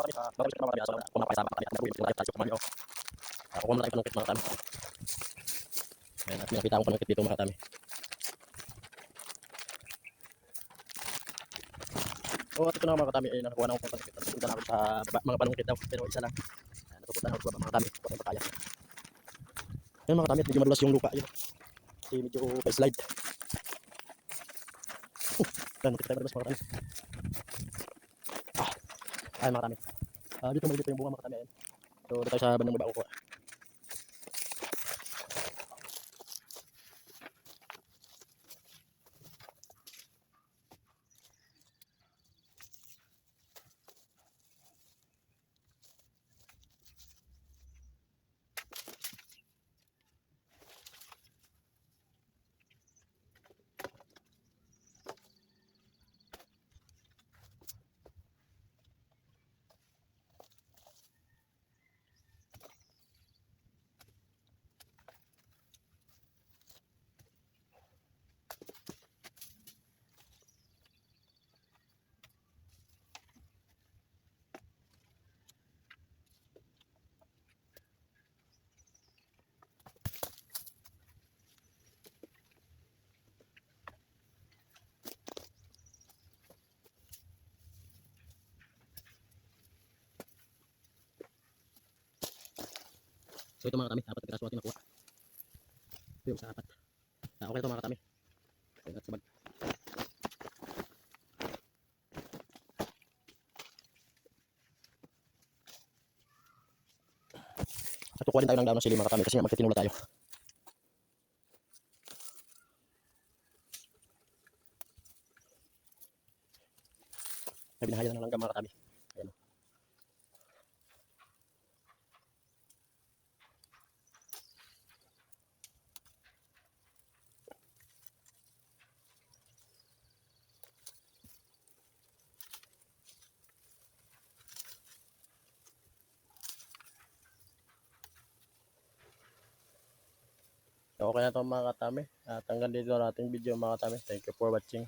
ako. Tayo panungkit mga kami. Ayan, at pinakita akong panungkit dito mga kami. So, at ito na mga kami ay nakakuha na akong panungkit. At pupunta na ako mga panungkit daw. Pero isa lang. Ayan, napupunta na ako sa mga kami. Kaya. Ayan mga kami, medyo madulas yung lupa. Yun. Kasi medyo pa-slide. Ayan, makikita tayo madulas mga kami. Ah, ay mga kami. Ah, dito maliliit pa yung bunga mga kami. Ayan. So, dito tayo sa bandang baba ko. So ito mga kami, apat na piraso natin nakuha. Ito yung sa apat. Ah, okay ito mga kami. At sa bag. At kukuha din tayo ng daon ng sili mga kami kasi magtitinula tayo. May binahaya na lang mga kami. Okay na ito mga katami. At hanggang dito ang ating video mga katami. Thank you for watching.